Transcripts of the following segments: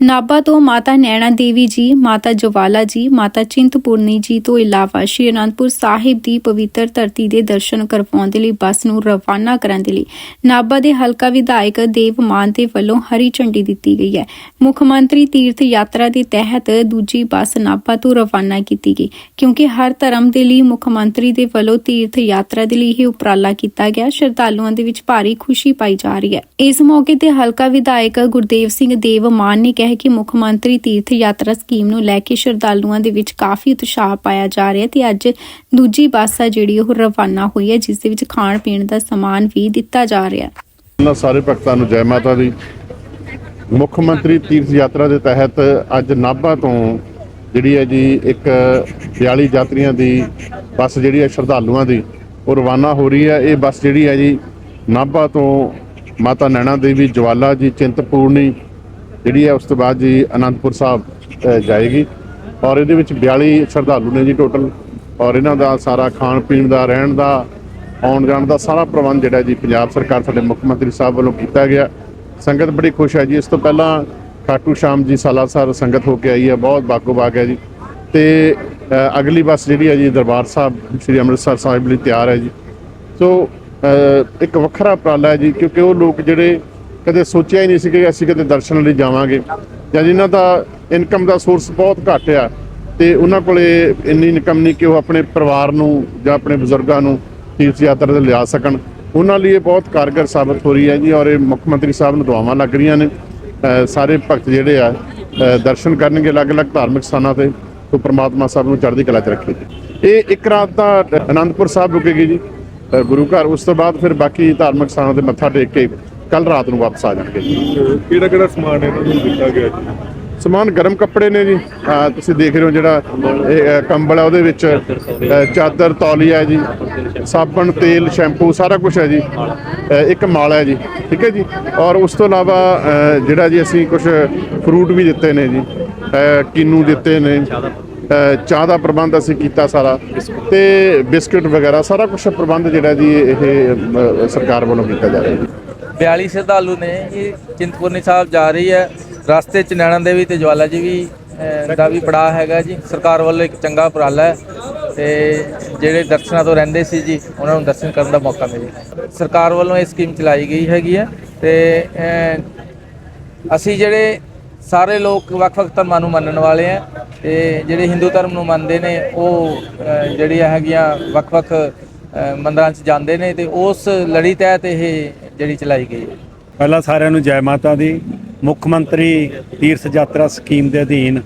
ਨਾਭਾ ਤੋਂ ਮਾਤਾ ਨੈਣਾ ਦੇਵੀ ਜੀ, ਮਾਤਾ ਜਵਾਲਾ ਜੀ, ਮਾਤਾ ਚਿੰਤਪੁਰਨੀ ਜੀ ਤੋਂ ਇਲਾਵਾ ਸ਼੍ਰੀ ਅਨੰਦਪੁਰ ਸਾਹਿਬ ਦੀ ਪਵਿੱਤਰ ਧਰਤੀ ਦੇ ਦਰਸ਼ਨ ਕਰਵਾਉਣ ਦੇ ਲਈ ਬੱਸ ਨੂੰ ਰਵਾਨਾ ਕਰਨ ਦੇ ਲਈ ਨਾਭਾ ਦੇ ਹਲਕਾ ਵਿਧਾਇਕ ਦੇਵ ਮਾਨ ਦੇ ਵੱਲੋਂ ਹਰੀ ਝੰਡੀ ਦਿੱਤੀ ਗਈ ਹੈ। ਮੁੱਖ ਮੰਤਰੀ ਤੀਰਥ ਯਾਤਰਾ ਦੇ ਤਹਿਤ ਦੂਜੀ ਬੱਸ ਨਾਭਾ ਤੋਂ ਰਵਾਨਾ ਕੀਤੀ ਗਈ, ਕਿਉਂਕਿ ਹਰ ਧਰਮ ਦੇ ਲਈ ਮੁੱਖ ਮੰਤਰੀ ਦੇ ਵੱਲੋਂ ਤੀਰਥ ਯਾਤਰਾ ਦੇ ਲਈ ਇਹ ਉਪਰਾਲਾ ਕੀਤਾ ਗਿਆ। ਸ਼ਰਧਾਲੂਆਂ ਦੇ ਵਿੱਚ ਭਾਰੀ ਖੁਸ਼ੀ ਪਾਈ ਜਾ ਰਹੀ ਹੈ। ਇਸ ਮੌਕੇ ਤੇ ਹਲਕਾ ਵਿਧਾਇਕ ਗੁਰਦੇਵ ਸਿੰਘ ਦੇਵ ਮਾਨ ਨੇ ਕਿਹਾ ਕਿ ਮੁੱਖ ਮੰਤਰੀ ਤੀਰਥ ਯਾਤਰਾ ਸਕੀਮ ਨੂੰ ਲੈ ਕੇ ਸ਼ਰਧਾਲੂਆਂ ਦੇ ਵਿੱਚ ਕਾਫੀ ਉਤਸ਼ਾਹ ਪਾਇਆ ਜਾ ਰਿਹਾ ਤੇ ਅੱਜ ਦੂਜੀ ਬੱਸ ਆ ਜਿਹੜੀ ਉਹ ਰਵਾਨਾ ਹੋਈ ਹੈ, ਜਿਸ ਦੇ ਵਿੱਚ ਖਾਣ ਪੀਣ ਦਾ ਸਮਾਨ ਵੀ ਦਿੱਤਾ ਜਾ ਰਿਹਾ ਹੈ। ਉਹਨਾਂ ਸਾਰੇ ਭਗਤਾਂ ਨੂੰ ਜੈ ਮਾਤਾ ਦੀ। ਮੁੱਖ ਮੰਤਰੀ ਤੀਰਥ ਯਾਤਰਾ ਦੇ ਤਹਿਤ ਅੱਜ ਨਾਭਾ ਤੋਂ ਜਿਹੜੀ ਹੈ ਜੀ, ਇੱਕ 42 ਯਾਤਰੀਆਂ ਦੀ ਬੱਸ ਜਿਹੜੀ ਹੈ ਸ਼ਰਧਾਲੂਆਂ ਦੀ ਉਹ ਰਵਾਨਾ ਹੋ ਰਹੀ ਹੈ। ਇਹ ਬੱਸ ਜਿਹੜੀ ਹੈ ਜੀ, ਨਾਭਾ ਤੋਂ ਮਾਤਾ ਨੈਣਾ ਦੇਵੀ, ਜਵਾਲਾ ਜੀ, ਚਿੰਤਪੂਰਨੀ ਜਿਹੜੀ ਹੈ ਉਸ ਤੋਂ ਬਾਅਦ ਜੀ ਅਨੰਦਪੁਰ ਸਾਹਿਬ ਜਾਏਗੀ। ਔਰ ਇਹਦੇ ਵਿੱਚ 42 ਸ਼ਰਧਾਲੂ ਨੇ ਜੀ ਟੋਟਲ ਔਰ ਇਹਨਾਂ ਦਾ ਸਾਰਾ ਖਾਣ ਪੀਣ ਦਾ, ਰਹਿਣ ਦਾ, ਆਉਣ ਜਾਣ ਦਾ ਸਾਰਾ ਪ੍ਰਬੰਧ ਜਿਹੜਾ ਜੀ ਪੰਜਾਬ ਸਰਕਾਰ ਸਾਡੇ ਮੁੱਖ ਮੰਤਰੀ ਸਾਹਿਬ ਵੱਲੋਂ ਕੀਤਾ ਗਿਆ। ਸੰਗਤ ਬੜੀ ਖੁਸ਼ ਹੈ ਜੀ। ਇਸ ਤੋਂ ਪਹਿਲਾਂ ਖਾਟੂ ਸ਼ਾਮ ਜੀ ਸਾਲਾਸਰ ਸੰਗਤ ਹੋ ਕੇ ਆਈ ਹੈ। ਬਹੁਤ ਬਾਗੋ ਬਾਗ ਹੈ ਜੀ। ਤੇ ਅਗਲੀ ਬੱਸ ਜਿਹੜੀ ਹੈ ਜੀ ਦਰਬਾਰ ਸਾਹਿਬ, ਸ੍ਰੀ ਅੰਮ੍ਰਿਤਸਰ ਸਾਹਿਬ ਲਈ ਤਿਆਰ ਹੈ ਜੀ। ਸੋ ਇੱਕ ਵੱਖਰਾ ਉਪਰਾਲਾ ਹੈ ਜੀ, ਕਿਉਂਕਿ ਉਹ ਲੋਕ ਜਿਹੜੇ ਕਦੇ ਸੋਚਿਆ ਹੀ ਨਹੀਂ ਸੀ ਕਿ ਅਸੀਂ ਕਦੇ ਦਰਸ਼ਨ ਲਈ ਜਾਵਾਂਗੇ। ਜਾਂ ਜਿਨ੍ਹਾਂ ਦਾ ਇਨਕਮ ਦਾ ਸੋਰਸ ਬਹੁਤ ਘੱਟ ਆ, ਤੇ ਉਹਨਾਂ ਕੋਲੇ ਇੰਨੀ ਇਨਕਮ ਨਹੀਂ ਕਿ ਉਹ ਆਪਣੇ ਪਰਿਵਾਰ ਨੂੰ ਜਾਂ ਆਪਣੇ ਬਜ਼ੁਰਗਾਂ ਨੂੰ ਤੀਰਥ ਯਾਤਰਾ ਤੇ ਲਿਆ ਸਕਣ। ਉਹਨਾਂ ਲਈ ਇਹ ਬਹੁਤ ਕਾਰਗਰ ਸਾਬਤ ਹੋ ਰਹੀ ਹੈ ਜੀ, ਔਰ ਇਹ ਮੁੱਖ ਮੰਤਰੀ ਸਾਹਿਬ ਨੂੰ ਦੁਆਵਾਂ ਲੱਗ ਰਹੀਆਂ ਨੇ। ਸਾਰੇ ਭਗਤ ਜਿਹੜੇ ਆ ਦਰਸ਼ਨ ਕਰਨਗੇ ਅਲੱਗ-ਅਲੱਗ ਧਾਰਮਿਕ ਸਥਾਨਾਂ ਤੇ, ਤੋਂ ਪ੍ਰਮਾਤਮਾ ਸਾਹਿਬ ਨੂੰ ਚੜ੍ਹਦੀ ਕਲਾ 'ਚ ਰੱਖੇ ਜੀ। ਇਹ ਇੱਕ ਰਾਤ ਤਾਂ ਅਨੰਦਪੁਰ ਸਾਹਿਬ ਰੁਕੇਗੀ ਜੀ। ਗੁਰੂ ਘਰ, ਉਸ ਤੋਂ ਬਾਅਦ ਫਿਰ ਬਾਕੀ ਧਾਰਮਿਕ ਸਥਾਨਾਂ ਤੇ ਮੱਥਾ ਟੇਕ ਕੇ ਕੱਲ ਰਾਤ ਨੂੰ ਵਾਪਸ ਆ ਜਾਣਗੇ ਜੀ। ਕਿਹੜਾ ਕਿਹੜਾ ਸਮਾਨ ਇਹਨਾਂ ਨੂੰ ਦਿੱਤਾ ਗਿਆ ਜੀ? ਸਮਾਨ ਗਰਮ ਕੱਪੜੇ ਨੇ ਜੀ। ਤੁਸੀਂ ਦੇਖ ਰਹੇ ਹੋ ਜਿਹੜਾ ਇਹ ਕੰਬਲ ਹੈ ਉਹਦੇ ਵਿੱਚ ਚਾਦਰ ਤੌਲੀਆ ਹੈ ਜੀ। ਸਾਬਣ ਤੇਲ ਸ਼ੈਂਪੂ ਸਾਰਾ ਕੁਝ ਹੈ ਜੀ। ਇੱਕ ਮਾਲਾ ਹੈ ਜੀ ਠੀਕ ਹੈ ਜੀ? ਔਰ ਉਸ ਤੋਂ ਇਲਾਵਾ ਜਿਹੜਾ ਜੀ ਅਸੀਂ ਕੁਝ ਫਰੂਟ ਵੀ ਦਿੱਤੇ ਨੇ ਜੀ। ਅਹ ਕਿੰਨੂ ਦਿੱਤੇ ਨੇ। ਚਾਹ ਦਾ ਪ੍ਰਬੰਧ ਅਸੀਂ ਕੀਤਾ ਸਾਰਾ। ਤੇ ਬਿਸਕੁਟ ਵਗੈਰਾ ਸਾਰਾ ਕੁਝ ਪ੍ਰਬੰਧ ਜਿਹੜਾ ਜੀ ਇਹ ਸਰਕਾਰ ਵੱਲੋਂ ਕੀਤਾ ਜਾ ਰਿਹਾ ਜੀ। 42 ਸ਼ਰਧਾਲੂ ਨੇ ਇਹ ਚਿੰਤਪੁਰਨੀ ਸਾਹਿਬ ਜਾ ਰਹੀ ਹੈ। ਰਸਤੇ ਚ ਨੈਣਾ ਦੇਵੀ ਤੇ ਜਵਾਲਾ ਜੀ ਵੀ ਦਾ ਵੀ ਪੜਾਅ ਹੈਗਾ ਜੀ। ਸਰਕਾਰ ਵੱਲੋਂ ਇੱਕ ਚੰਗਾ ਉਪਰਾਲਾ ਹੈ ਤੇ ਜਿਹੜੇ ਦਰਸ਼ਨਾਂ ਤੋਂ ਰਹਿੰਦੇ ਸੀ ਜੀ, ਉਹਨਾਂ ਨੂੰ ਦਰਸ਼ਨ ਕਰਨ ਦਾ ਮੌਕਾ ਮਿਲੇ ਸਰਕਾਰ ਵੱਲੋਂ ਇਹ ਸਕੀਮ ਚਲਾਈ ਗਈ ਹੈਗੀ ਹੈ ਤੇ ਅਸੀਂ ਜਿਹੜੇ ਸਾਰੇ ਲੋਕ ਵੱਖ-ਵੱਖ ਧਰਮਾਂ ਨੂੰ ਮੰਨਣ ਵਾਲੇ ਆ ਤੇ ਜਿਹੜੇ ਹਿੰਦੂ ਧਰਮ ਨੂੰ ਮੰਨਦੇ ਨੇ, ਉਹ ਜਿਹੜੀਆਂ ਹੈਗੀਆਂ ਵੱਖ-ਵੱਖ ਮੰਦਰਾਂ 'ਚ ਜਾਂਦੇ ਨੇ ਤੇ ਉਸ ਲੜੀ ਤਹਿਤ ਇਹ ਜਿਹੜੀ ਚਲਾਈ ਗਈ ਹੈ? ਪਹਿਲਾਂ ਸਾਰਿਆਂ ਨੂੰ ਜੈ ਮਾਤਾ ਦੀ, ਮੁੱਖ ਮੰਤਰੀ ਤੀਰਥ ਯਾਤਰਾ ਸਕੀਮ ਦੇ ਅਧੀਨ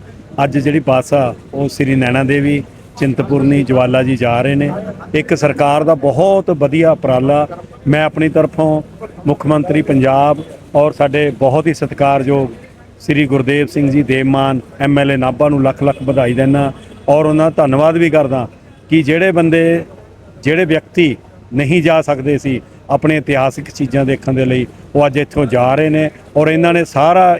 ਅੱਜ ਜਿਹੜੀ ਬੱਸ ਆ, ਉਹ ਸ੍ਰੀ ਨੈਣਾ ਦੇਵੀ, ਚਿੰਤਪੁਰਨੀ, ਜਵਾਲਾ ਜੀ ਜਾ ਰਹੇ ਨੇ। ਇੱਕ ਸਰਕਾਰ ਦਾ ਬਹੁਤ ਵਧੀਆ ਉਪਰਾਲਾ, ਮੈਂ ਆਪਣੀ ਤਰਫੋਂ ਮੁੱਖ ਮੰਤਰੀ ਪੰਜਾਬ ਔਰ ਸਾਡੇ ਬਹੁਤ ਹੀ ਸਤਿਕਾਰਯੋਗ ਸ੍ਰੀ ਗੁਰਦੇਵ ਸਿੰਘ ਜੀ ਦੇਵਮਾਨ ਐਮਐਲਏ ਨਾਭਾ ਨੂੰ ਲੱਖ ਲੱਖ ਵਧਾਈ ਦਿੰਦਾ ਔਰ ਉਹਨਾਂ ਦਾ ਧੰਨਵਾਦ ਵੀ ਕਰਦਾ ਕਿ ਜਿਹੜੇ ਬੰਦੇ, ਜਿਹੜੇ ਵਿਅਕਤੀ ਨਹੀਂ ਜਾ ਸਕਦੇ ਸੀ ਆਪਣੇ ਇਤਿਹਾਸਿਕ ਚੀਜ਼ਾਂ ਦੇਖਣ ਦੇ ਲਈ ਉਹ ਅੱਜ ਇੱਥੋਂ ਜਾ ਰਹੇ ਨੇ ਔਰ ਇਹਨਾਂ ਨੇ ਸਾਰਾ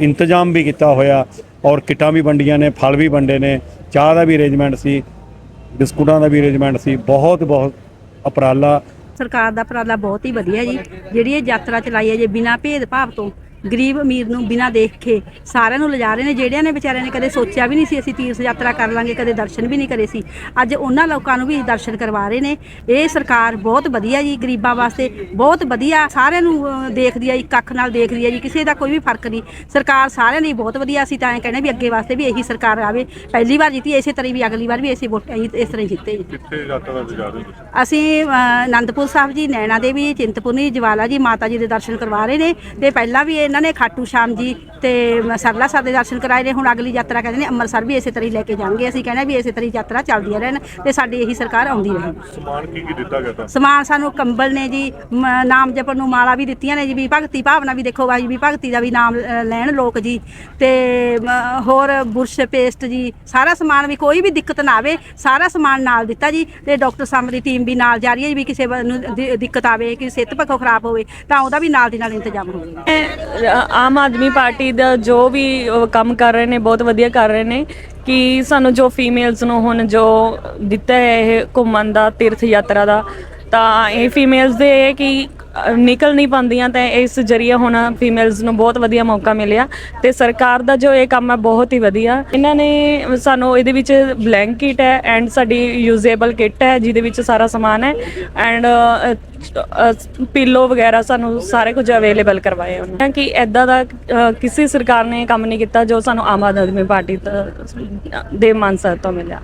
ਇੰਤਜ਼ਾਮ ਵੀ ਕੀਤਾ ਹੋਇਆ ਔਰ ਕਿਟਾਂ ਵੀ ਵੰਡੀਆਂ ਨੇ, ਫਲ ਵੀ ਵੰਡੇ ਨੇ, ਚਾਹ ਦਾ ਵੀ ਅਰੇਂਜਮੈਂਟ ਸੀ, ਬਿਸਕੁਟਾਂ ਦਾ ਵੀ ਅਰੇਂਜਮੈਂਟ ਸੀ, ਬਹੁਤ ਬਹੁਤ ਉਪਰਾਲਾ। ਸਰਕਾਰ ਦਾ ਉਪਰਾਲਾ ਬਹੁਤ ਹੀ ਵਧੀਆ ਜੀ। ਜਿਹੜੀ ਇਹ ਯਾਤਰਾ ਚਲਾਈ ਹੈ ਜੇ ਬਿਨਾਂ ਭੇਦਭਾਵ ਤੋਂ ਗਰੀਬ ਅਮੀਰ ਨੂੰ ਬਿਨਾਂ ਦੇਖੇ ਸਾਰਿਆਂ ਨੂੰ ਲਿਜਾ ਰਹੇ ਨੇ ਜਿਹੜਿਆਂ ਨੇ ਵਿਚਾਰਿਆਂ ਨੇ ਕਦੇ ਸੋਚਿਆ ਵੀ ਨਹੀਂ ਸੀ ਅਸੀਂ ਤੀਰਥ ਯਾਤਰਾ ਕਰ ਲਾਂਗੇ ਕਦੇ ਦਰਸ਼ਨ ਵੀ ਨਹੀਂ ਕਰੇ ਸੀ। ਅੱਜ ਉਹਨਾਂ ਲੋਕਾਂ ਨੂੰ ਵੀ ਦਰਸ਼ਨ ਕਰਵਾ ਰਹੇ ਨੇ। ਇਹ ਸਰਕਾਰ ਬਹੁਤ ਵਧੀਆ ਜੀ ਗਰੀਬਾਂ ਵਾਸਤੇ ਬਹੁਤ ਵਧੀਆ। ਸਾਰਿਆਂ ਨੂੰ ਦੇਖਦੀ ਹੈ ਇੱਕ ਅੱਖ ਨਾਲ ਦੇਖਦੀ ਹੈ ਜੀ ਕਿਸੇ ਦਾ ਕੋਈ ਵੀ ਫ਼ਰਕ ਨਹੀਂ। ਸਰਕਾਰ ਸਾਰਿਆਂ ਦੀ ਬਹੁਤ ਵਧੀਆ ਅਸੀਂ ਤਾਂ ਐਂ ਕਹਿੰਦੇ ਵੀ ਅੱਗੇ ਵਾਸਤੇ ਵੀ ਇਹੀ ਸਰਕਾਰ ਆਵੇ। ਪਹਿਲੀ ਵਾਰ ਜਿੱਤੀ ਇਸੇ ਤਰ੍ਹਾਂ ਵੀ ਅਗਲੀ ਵਾਰ ਵੀ ਇਸੇ ਵੋਟ ਇਹੀ- ਇਸ ਤਰ੍ਹਾਂ ਹੀ ਜਿੱਤੇ ਜੀ। ਕਿੱਥੇ ਯਾਤਰਾ ਤੇ ਜਾ ਰਹੇ ਅਸੀਂ ਅ, ਆਨੰਦਪੁਰ ਸਾਹਿਬ ਜੀ ਨੈਣਾ ਦੇਵੀ ਚਿੰਤਪੁਰਨੀ ਜਵਾਲਾ ਜੀ ਮਾਤਾ ਜੀ ਦੇ ਦਰਸ਼ਨ ਕਰਵਾ ਰਹੇ ਨੇ। ਤੇ ਪਹਿਲਾਂ ਵੀ ਇਹਨਾਂ ਨੇ ਖਾਟੂ ਸ਼ਾਮ ਜੀ ਤੇ ਸਰਲਾ ਸਾਹਿਬ ਦੇ ਦਰਸ਼ਨ ਕਰਾਏ ਨੇ। ਹੁਣ ਅਗਲੀ ਯਾਤਰਾ ਕਹਿੰਦੇ ਨੇ ਅੰਮ੍ਰਿਤਸਰ ਵੀ ਇਸੇ ਤਰ੍ਹਾਂ ਹੀ ਲੈ ਕੇ ਜਾਣਗੇ। ਅਸੀਂ ਕਹਿੰਦੇ ਵੀ ਇਸੇ ਤਰ੍ਹਾਂ ਹੀ ਯਾਤਰਾ ਚੱਲਦੀਆਂ ਰਹਿਣ ਤੇ ਸਾਡੀ ਇਹੀ ਸਰਕਾਰ ਆਉਂਦੀ ਰਹੇ। ਸਮਾਨ ਕੀ ਕੀ ਦਿੱਤਾ ਗਿਆ ਤਾਂ? ਸਮਾਨ ਸਾਨੂੰ ਕੰਬਲ ਨੇ ਜੀ ਨਾਮ ਜਪਣ ਨੂੰ ਮਾਲਾ ਵੀ ਦਿੱਤੀਆਂ ਨੇ ਜੀ ਵੀ ਭਗਤੀ ਭਾਵਨਾ ਵੀ ਦੇਖੋ ਬਾਈ ਵੀ ਭਗਤੀ ਦਾ ਵੀ ਨਾਮ ਲੈਣ ਲੋਕ ਜੀ। ਤੇ ਹੋਰ ਬੁਰਸ਼ ਪੇਸਟ ਜੀ ਸਾਰਾ ਸਮਾਨ ਵੀ ਕੋਈ ਵੀ ਦਿੱਕਤ ਨਾ ਆਵੇ ਸਾਰਾ ਸਮਾਨ ਨਾਲ ਦਿੱਤਾ ਜੀ। ਤੇ ਡਾਕਟਰ ਸਾਹਮਣੇ ਦੀ ਟੀਮ ਵੀ ਨਾਲ ਜਾ ਰਹੀ ਹੈ ਜੀ ਵੀ ਕਿਸੇ ਨੂੰ ਦਿੱਕਤ ਆਵੇ ਕਿ ਸਿਹਤ ਪੱਖੋਂ ਖਰਾਬ ਹੋਵੇ ਤਾਂ ਉਹਦਾ ਵੀ ਨਾਲ ਦੀ ਨਾਲ ਇੰਤਜ਼ਾਮ ਹੋਵੇ ਆਮ ਆਦਮੀ ਪਾਰਟੀ ਦਾ ਜੋ ਵੀ ਕੰਮ ਕਰ ਰਹੇ ਨੇ, ਬਹੁਤ ਵਧੀਆ ਕਰ ਰਹੇ ਨੇ, ਕਿ ਸਾਨੂੰ ਜੋ ਫੀਮੇਲਸ ਨੂੰ ਹੁਣ ਜੋ ਦਿੱਤਾ ਹੈ ਇਹ ਘੁੰਮਣ ਦਾ, ਤੀਰਥ ਯਾਤਰਾ ਦਾ, ਤਾਂ ਇਹ ਫੀਮੇਲਸ ਦੇ ਇਹ ਕਿ ਅ, ਨਿਕਲ ਨਹੀਂ ਪਾਉਂਦੀਆਂ ਤਾਂ ਇਸ ਜਰੀਏ ਹੁਣ ਫੀਮੇਲਸ ਨੂੰ ਬਹੁਤ ਵਧੀਆ ਮੌਕਾ ਮਿਲਿਆ ਤੇ ਸਰਕਾਰ ਦਾ ਜੋ ਇਹ ਕੰਮ ਹੈ ਬਹੁਤ ਹੀ ਵਧੀਆ। ਇਹਨਾਂ ਨੇ ਸਾਨੂੰ ਇਹਦੇ ਵਿੱਚ ਬਲੈਂਕਟ ਹੈ ਐਂਡ ਸਾਡੀ ਯੂਜ਼ੇਬਲ ਕਿੱਟ ਹੈ ਜਿਹਦੇ ਵਿੱਚ ਸਾਰਾ ਸਮਾਨ ਹੈ ਐਂਡ ਪਿੱਲੋ ਵਗੈਰਾ ਸਾਨੂੰ ਸਾਰੇ ਕੁਝ ਅਵੇਲੇਬਲ ਕਰਵਾਏ ਉਹਨਾਂ ਨੇ। ਕਿ ਐਦਾਂ ਦਾ ਅ, ਕਿਸੇ ਸਰਕਾਰ ਨੇ ਕੰਮ ਨਹੀਂ ਕੀਤਾ ਜੋ ਸਾਨੂੰ ਆਮ ਆਦਮੀ ਪਾਰਟੀ ਤੋਂ- ਦੇ ਮਾਨਸਾ ਤੋਂ ਮਿਲਿਆ।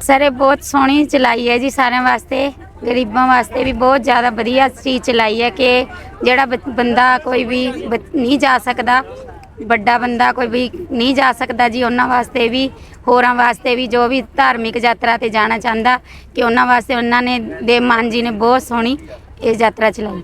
ਸਰ ਇਹ ਬਹੁਤ ਸੋਹਣੀ ਚਲਾਈ ਹੈ ਜੀ ਸਾਰਿਆਂ ਵਾਸਤੇ। ਗਰੀਬਾਂ ਵਾਸਤੇ ਵੀ ਬਹੁਤ ਜ਼ਿਆਦਾ ਵਧੀਆ ਚੀਜ਼ ਚਲਾਈ ਹੈ ਕਿ ਜਿਹੜਾ ਬ- ਬੰਦਾ ਕੋਈ ਵੀ ਬ- ਨਹੀਂ ਜਾ ਸਕਦਾ, ਵੱਡਾ ਬੰਦਾ ਕੋਈ ਵੀ ਨਹੀਂ ਜਾ ਸਕਦਾ ਜੀ, ਉਹਨਾਂ ਵਾਸਤੇ ਵੀ, ਹੋਰਾਂ ਵਾਸਤੇ ਵੀ, ਜੋ ਵੀ ਧਾਰਮਿਕ ਯਾਤਰਾ ਤੇ ਜਾਣਾ ਚਾਹੁੰਦਾ, ਕਿ ਉਹਨਾਂ ਵਾਸਤੇ ਉਹਨਾਂ ਨੇ ਦੇਵ ਮਾਨ ਜੀ ਨੇ ਬਹੁਤ ਸੋਹਣੀ ਇਹ ਯਾਤਰਾ ਚਲਾਈ।